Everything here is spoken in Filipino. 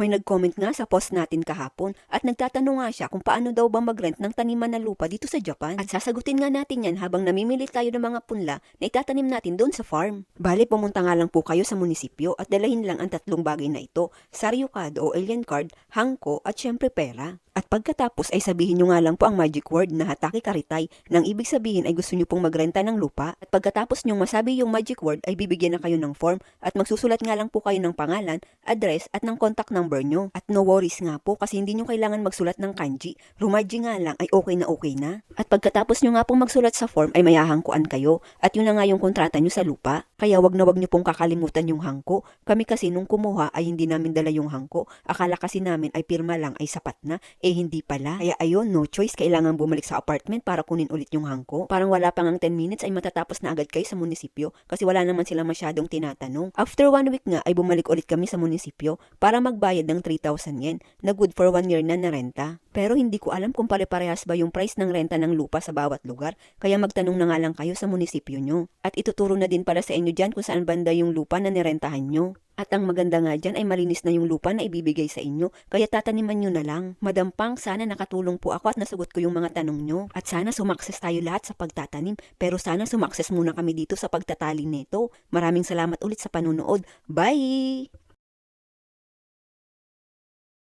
May nag-comment nga sa post natin kahapon at nagtatanong nga siya kung paano daw ba mag-rent ng taniman na lupa dito sa Japan. At sasagutin nga natin yan habang namimili tayo ng mga punla na itatanim natin doon sa farm. Bale, pumunta nga lang po kayo sa munisipyo at dalahin lang ang tatlong bagay na ito, Saryukado o alien card, hangko at syempre pera. At pagkatapos ay sabihin nyo nga lang po ang magic word na hataki karitay nang ibig sabihin ay gusto nyo pong magrenta ng lupa at pagkatapos nyong masabi yung magic word ay bibigyan na kayo ng form at magsusulat nga lang po kayo ng pangalan, address at ng contact number nyo. At no worries nga po kasi hindi nyo kailangan magsulat ng kanji. Rumaji nga lang ay okay na okay na. At pagkatapos nyo nga pong magsulat sa form ay mayahangkuan kayo at yun na nga yung kontrata nyo sa lupa. Kaya wag na wag nyo pong kakalimutan yung hangko. Kami kasi nung kumuha ay hindi namin dala yung hangko. Akala kasi namin ay pirma lang ay sapat na. Eh hindi pala. Kaya ayun, no choice. Kailangan bumalik sa apartment para kunin ulit yung hangko. Parang wala pang ang 10 minutes ay matatapos na agad kayo sa munisipyo kasi wala naman sila masyadong tinatanong. After one week nga ay bumalik ulit kami sa munisipyo para magbayad ng 3,000 yen na good for one year na na renta. Pero hindi ko alam kung pare-parehas ba yung price ng renta ng lupa sa bawat lugar. Kaya magtanong na nga lang kayo sa munisipyo nyo. At ituturo na din pala sa inyo dyan kung saan banda yung lupa na nirentahan nyo. At ang maganda nga dyan ay malinis na yung lupa na ibibigay sa inyo, kaya tataniman nyo na lang. Madam Pang, sana nakatulong po ako at nasagot ko yung mga tanong nyo. At sana sumakses tayo lahat sa pagtatanim, pero sana sumakses muna kami dito sa pagtatali nito. Maraming salamat ulit sa panunood. Bye!